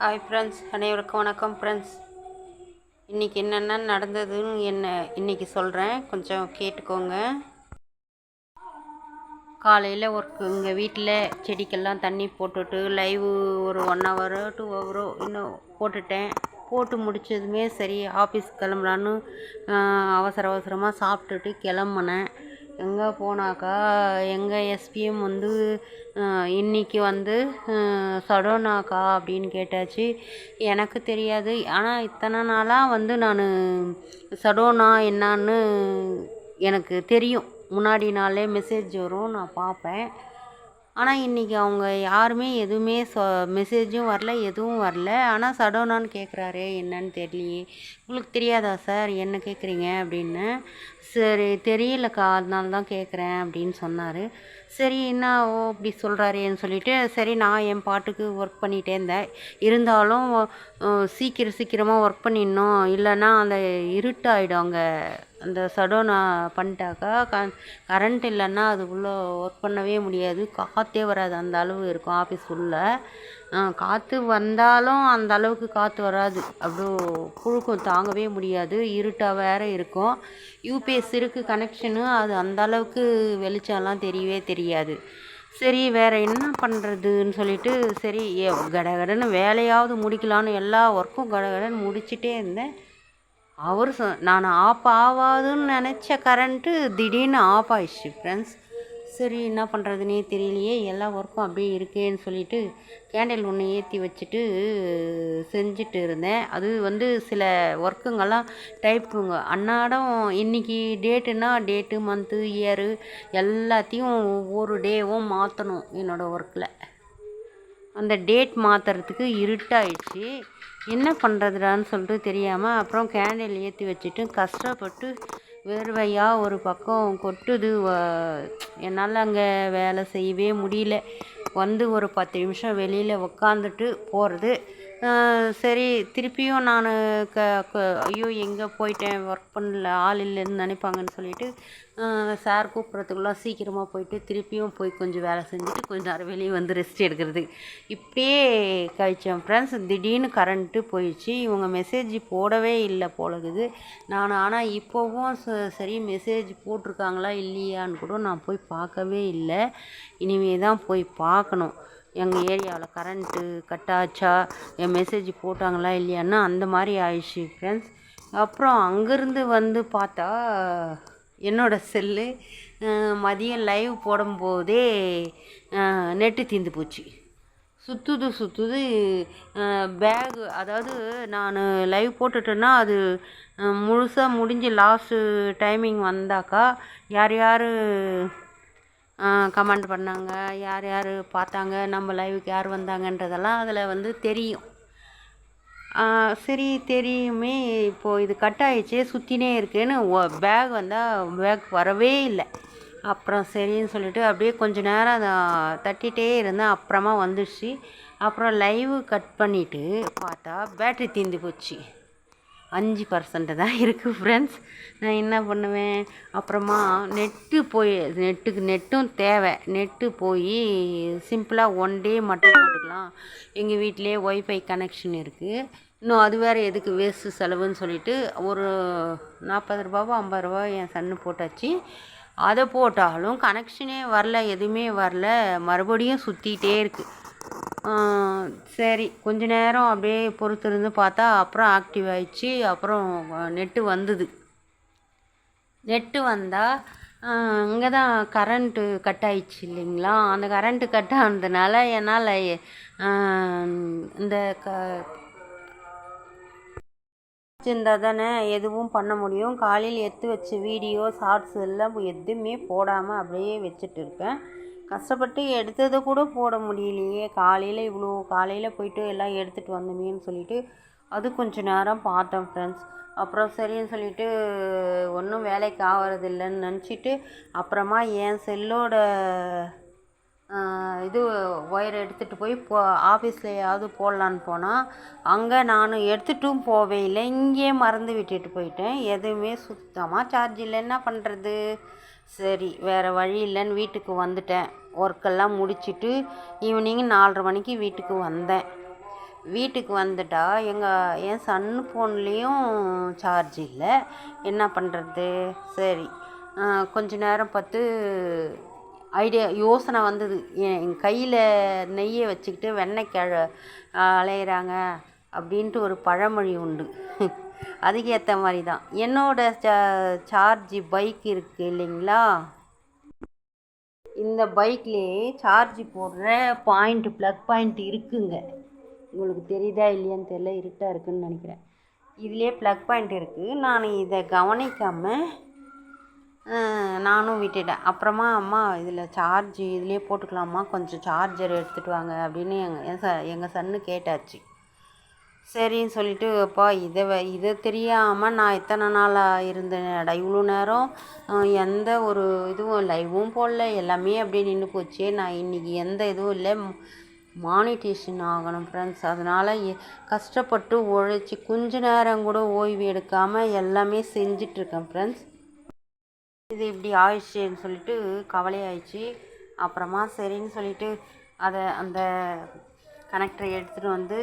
Hi friends அனைவருக்கும் வணக்கம் friends இன்றைக்கி என்னென்ன நடந்ததுன்னு என்ன இன்றைக்கி சொல்கிறேன் கொஞ்சம் கேட்டுக்கோங்க. காலையில் ஒர்க் இங்கே வீட்டில் செடிக்கெல்லாம் தண்ணி போட்டுட்டு லைவு ஒரு ஒன் ஹவரோ டூ ஹவரோ இன்னும் போட்டுட்டேன். போட்டு முடிச்சதுமே சரி ஆஃபீஸ் கிளம்பலான்னு அவசர அவசரமாக சாப்பிட்டுட்டு கிளம்புனேன். எங்கே போனாக்கா எங்கள் எஸ்பிஎம் வந்து இன்னைக்கு வந்து சடோனாக்கா அப்படின்னு கேட்டாச்சு. எனக்கு தெரியாது. ஆனால் இத்தனை நாளாக வந்து நான் சடோனா என்னான்னு எனக்கு தெரியும். முன்னாடி நாளே மெசேஜ் வரும் நான் பார்ப்பேன். ஆனால் இன்றைக்கி அவங்க யாருமே எதுவுமே சொ மெசேஜும் வரல எதுவும் வரல. ஆனால் சடோனான்னு கேட்குறாரே என்னன்னு தெரியலையே. உங்களுக்கு தெரியாதா சார்? என்ன கேட்குறீங்க அப்படின்னு. சரி தெரியலக்கா அதனால தான் கேட்குறேன் அப்படின்னு சொன்னார். சரி என்ன ஓ இப்படி சொல்கிறாரேன்னு சொல்லிவிட்டு சரி நான் என் பாட்டுக்கு ஒர்க் பண்ணிகிட்டே இருந்தேன். இருந்தாலும் சீக்கிரம் சீக்கிரமாக ஒர்க் பண்ணிடணும். இல்லைன்னா அந்த இருட்டாயிடும் அங்கே. அந்த சடோனா பண்ணிட்டாக்கா க கரண்ட் இல்லைன்னா அது உள்ளே ஒர்க் பண்ணவே முடியாது. காற்றே வராது அந்த அளவு இருக்கும் ஆஃபீஸ் உள்ளே. காற்று வந்தாலும் அந்த அளவுக்கு காற்று வராது. அப்படியோ புழுக்கம் தாங்கவே முடியாது. இருட்டாக வேற இருக்கும். யூபிஎஸ் இருக்குது கனெக்ஷனு அது அந்த அளவுக்கு வெளிச்சம்லாம் தெரியவே தெரியாது. சரி வேறு என்ன பண்ணுறதுன்னு சொல்லிட்டு சரி ஏ கடகடன்னு வேலையாவது முடிக்கலான்னு எல்லா ஒர்க்கும் கடகடன்னு முடிச்சுட்டே இருந்தேன். அவர் சொ நான் ஆஃப் ஆகாதுன்னு நினச்ச கரண்ட்டு திடீர்னு ஆஃப் ஆயிடுச்சு ஃப்ரெண்ட்ஸ் சரி என்ன பண்ணுறதுனே தெரியலையே எல்லா ஒர்க்கும் அப்படியே இருக்கேன்னு சொல்லிட்டு கேண்டில் ஒன்று ஏற்றி வச்சுட்டு செஞ்சுட்டு இருந்தேன். அது வந்து சில ஒர்க்குங்கெல்லாம் டைப்புங்க அன்னாடம் இன்னைக்கு டேட்டுனா டேட்டு மந்த்து இயரு எல்லாத்தையும் ஒவ்வொரு டேவும் மாற்றணும் என்னோடய ஒர்க்கில் அந்த டேட் மாற்றுறதுக்கு இருட்டாயிடுச்சு. என்ன பண்ணுறதுடான்னு சொல்லிட்டு தெரியாமல் அப்புறம் கேண்டில் ஏற்றி வச்சுட்டு கஷ்டப்பட்டு வேர்வையாக ஒரு பக்கம் கொட்டுது. என்னால் அங்கே வேலை செய்யவே முடியல. வந்து ஒரு பத்து நிமிஷம் வெளியில் உக்காந்துட்டு போகிறது சரி திருப்பியும் நான் க க ஐயோ எங்கே போயிட்டேன்? ஒர்க் பண்ணல ஆள் இல்லைன்னு நினைப்பாங்கன்னு சொல்லிட்டு சார் கூப்பிட்றதுக்குள்ள சீக்கிரமாக போயிட்டு திருப்பியும் போய் கொஞ்சம் வேலை செஞ்சுட்டு கொஞ்ச நேரம் வெளியே வந்து ரெஸ்ட் எடுக்கிறது. இப்படியே கழிச்சேன் ஃப்ரெண்ட்ஸ் திடீர்னு கரண்ட்டு போயிடுச்சு. இவங்க மெசேஜ் போடவே இல்லை போலகுது நான் ஆனால் இப்போவும் ச- சரி மெசேஜ் போட்டிருக்காங்களா இல்லையான்னு கூட நான் போய் பார்க்கவே இல்லை. இனிமே தான் போய் பார்க்கணும். எங்கள் ஏரியாவில் கரண்ட்டு கட் ஆச்சா என் மெசேஜ் போட்டாங்களா இல்லையான்னு அந்த மாதிரி ஆயிடுச்சு ஃப்ரெண்ட்ஸ் அப்புறம் அங்கேருந்து வந்து பார்த்தா என்னோடய செல்லு மதியம் லைவ் போடும்போதே நெட்டு தீர்ந்து போச்சு. சுற்றுது சுற்றுது பேகு அதாவது நான் லைவ் போட்டுட்டேன்னா அது முழுசாக முடிஞ்சு லாஸ்ட்டு டைமிங் வந்தாக்கா யார் யார் கமெண்ட் பண்ணாங்க. யார் யார் பார்த்தாங்க நம்ம லைவுக்கு யார் வந்தாங்கன்றதெல்லாம் அதில் வந்து தெரியும். சரி தெரியுமே. இப்போது இது கட் ஆயிடுச்சே சுற்றினே இருக்குன்னு பேக் வந்தால் பேக் வரவே இல்லை. அப்புறம் சரின்னு சொல்லிட்டு அப்படியே கொஞ்ச நேரம் அதை தட்டிகிட்டே இருந்தேன். அப்புறமா வந்துடுச்சு அப்புறம் லைவு கட் பண்ணிவிட்டு பார்த்தா பேட்ரி தீர்ந்து போச்சு. அஞ்சு பர்சன்ட் தான் இருக்குது ஃப்ரெண்ட்ஸ் நான் என்ன பண்ணுவேன்? அப்புறமா நெட்டு போய் நெட்டுக்கு நெட்டும் தேவை. நெட்டு போய் சிம்பிளாக ஒன் டே மட்டும் போட்டுக்கலாம். எங்கள் வீட்டிலே ஒய்ஃபை கனெக்ஷன் இருக்குது இன்னும் அது வேறு எதுக்கு வேஸ்ட்டு செலவுன்னு சொல்லிட்டு ஒரு நாற்பது ரூபாவோ ஐம்பது ரூபாவோ என் சன்னு போட்டாச்சு. அதை போட்டாலும் கனெக்ஷனே வரல எதுவுமே வரல. மறுபடியும் சுற்றிக்கிட்டே இருக்குது சரி. கொஞ்ச நேரம் அப்படியே பொறுத்திருந்து பார்த்தா அப்புறம் ஆக்டிவ் ஆயிடுச்சு. அப்புறம் நெட்டு வந்தது. நெட்டு வந்தால் இங்கே தான் கரண்ட்டு கட் ஆயிடுச்சு இல்லைங்களா? அந்த கரண்ட்டு கட் ஆனதுனால என்னால் இந்த க இருந்தால் தானே எதுவும் பண்ண முடியும். காலையில் எடுத்து வச்ச வீடியோ ஷார்ட்ஸ் எல்லாம் எதுவுமே போடாமல் அப்படியே வச்சுட்டு இருக்கேன். கஷ்டப்பட்டு எடுத்ததை கூட போட முடியலையே. காலையில் இவ்வளோ காலையில் போயிட்டு எல்லாம் எடுத்துகிட்டு வந்தோமேன்னு சொல்லிட்டு அது கொஞ்சம் நேரம் பார்த்தேன் ஃப்ரெண்ட்ஸ் அப்புறம் சரின்னு சொல்லிட்டு ஒன்றும் வேலைக்கு ஆகிறது இல்லைன்னு நினச்சிட்டு அப்புறமா என் செல்லோட இது ஒயர் எடுத்துகிட்டு போய் போ ஆஃபீஸ்லையாவது போடலான்னு போனால் அங்கே நான் எடுத்துட்டும் போவே இல்லை. இங்கேயே மறந்து விட்டுட்டு போயிட்டேன். எதுவுமே சுத்தமாக சார்ஜ் இல்லை. என்ன பண்ணுறது சரி வேறு வழி இல்லைன்னு வீட்டுக்கு வந்துட்டேன். ஒர்க்கெல்லாம் முடிச்சுட்டு ஈவினிங் நாலரை மணிக்கு வீட்டுக்கு வந்தேன். வீட்டுக்கு வந்துட்டா எங்கள் என் சன் ஃபோன்லேயும் சார்ஜ் இல்லை. என்ன பண்ணுறது சரி கொஞ்ச நேரம் பார்த்து ஐடியா யோசனை வந்தது. என் கையில் நெய்யை வச்சுக்கிட்டு வெண்ணெய் கிழ அலையிறாங்க. அப்படின்ட்டு ஒரு பழமொழி உண்டு. அதுக்கேற்ற மாதிரி தான் என்னோடய சா சார்ஜி பைக் இருக்குது இல்லைங்களா? இந்த பைக்லேயே சார்ஜ் போடுற பாயிண்ட் ப்ளக் பாயிண்ட் இருக்குங்க. உங்களுக்கு தெரியுதா இல்லையான்னு தெரியல இருட்டாக இருக்குன்னு நினைக்கிறேன். இதுலேயே ப்ளக் பாயிண்ட் இருக்குது நான் இதை கவனிக்காமல் நானும் விட்டுட்டேன். அப்புறமா அம்மா இதில் சார்ஜ் இதுலேயே போட்டுக்கலாமா? கொஞ்சம் சார்ஜர் எடுத்துகிட்டு வாங்க அப்படின்னு எங்கள் என் ச எங்கள் சன்னு கேட்டாச்சு. சரின்னு சொல்லிட்டு அப்பா இதை வ இதை தெரியாமல் நான் இத்தனை நாளாக இருந்தேனடா. இவ்வளோ நேரம் எந்த ஒரு இதுவும் லைவும் போடல. எல்லாமே அப்படியே நின்று போச்சு. நான் இன்றைக்கி எந்த இதுவும் இல்லை. மானிட்டேஷன் ஆகணும் ஃப்ரெண்ட்ஸ் அதனால் எ- கஷ்டப்பட்டு உழைச்சி கொஞ்ச நேரம் கூட ஓய்வு எடுக்காமல் எல்லாமே செஞ்சிட்ருக்கேன் ஃப்ரெண்ட்ஸ் இது இப்படி ஆயிடுச்சுன்னு சொல்லிட்டு கவலையாயிடுச்சு. அப்புறமா சரின்னு சொல்லிட்டு அதை அந்த கனெக்டரை எடுத்துகிட்டு வந்து